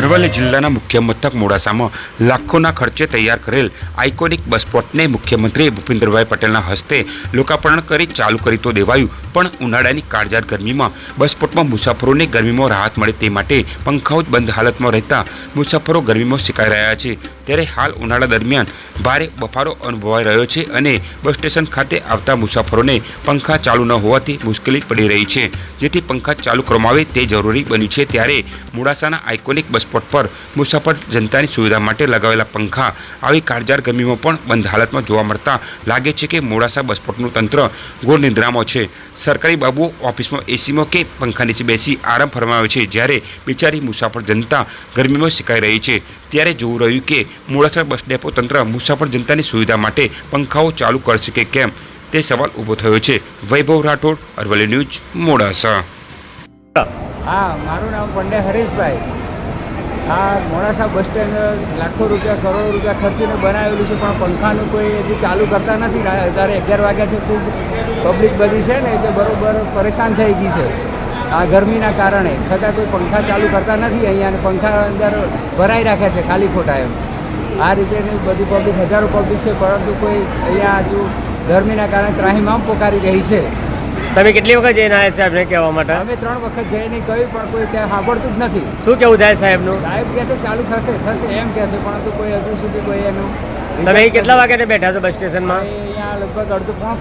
અરવલ્લી જિલ્લાના મુખ્ય મથક મોડાસામાં લાખોના ખર્ચે તૈયાર કરેલ આઇકોનિક બસ સ્પોટને મુખ્યમંત્રી ભૂપેન્દ્રભાઈ પટેલના હસ્તે લોકાર્પણ કરી ચાલુ કરી તો દેવાયું. પણ ઉનાળાની કાળજાળ ગરમીમાં બસ સ્પોટમાં મુસાફરોને ગરમીમાં રાહત મળે તે માટે પંખાઓ જ બંધ હાલતમાં રહેતા મુસાફરો ગરમીમાં શિકાઈ રહ્યા છે. ત્યારે હાલ ઉનાળા દરમિયાન ભારે બફારો અનુભવાઈ રહ્યો છે અને બસ સ્ટેશન ખાતે આવતા મુસાફરોને પંખા ચાલુ ન હોવાથી મુશ્કેલી પડી રહી છે. જેથી પંખા ચાલુ કરવામાં આવે તે જરૂરી બન્યું છે. ત્યારે મોડાસાના આઇકોનિક બસ સ્પોટ પર મુસાફર જનતાની સુવિધા માટે લગાવેલા પંખા આવી કાળજાળ ગરમીમાં પણ બંધ હાલતમાં જોવા મળતા લાગે છે કે મોડાસા બસ સ્પોટનું તંત્ર ઘોર નિંદ્રામાં છે. સરકારી બાબુઓ ઓફિસમાં એસીમાં કે પંખા નીચે બેસી આરામ ફરમાવે છે. જ્યારે બિચારી મુસાફર જનતા ગરમીમાં શિકાઈ રહી છે. ત્યારે જોવું રહ્યું કે મોડાસા બસ ડેપો તંત્ર મુસાફર જનતાની સુવિધા માટે પંખાઓ ચાલુ કરશે કે કેમ? તે સવાલ ઊભો થયો છે. વૈભવ રાઠોડ, અરવલ્લી ન્યૂઝ, મોડાસા. હા, મારું નામ પંડે હરીશભાઈ. આ મોડાસા બસ સ્ટેન્ડ લાખો રૂપિયા, કરોડો રૂપિયા ખર્ચીને બનાવેલું છે, પણ પંખાનું કોઈ હજી ચાલુ કરતા નથી. અત્યારે અગિયાર વાગ્યા છે, ખૂબ પબ્લિક બધી છે ને, એટલે બરાબર પરેશાન થઈ ગઈ છે. આ ગરમીના કારણે. છતાં કોઈ પંખા ચાલુ કરતા નથી અહીંયા, અને પંખા અંદર ભરાઈ રાખ્યા છે, ખાલી ખોટા એમ. આ રીતેની બધી પબ્લિક હજારો પબ્લિક છે, પરંતુ કોઈ અહીંયા હજુ ગરમીના કારણે ત્રાહીમામ પોકારી રહી છે. તમે કેટલી વખત જઈને આવ્યા સાહેબને કહેવા માટે? અમે ત્રણ વખત જઈને કહ્યું પણ કોઈ ત્યાં સાંભળતું જ નથી. શું કેવું થાય સાહેબનું? સાહેબ કહે છે ચાલુ થશે થશે એમ કહે છે પરંતુ કોઈ હજુ સુધી કોઈ એનું તમે કેટલા વાગ્યાને બેઠા છો બસ સ્ટેશનમાં? અહીંયા લગભગ અડધું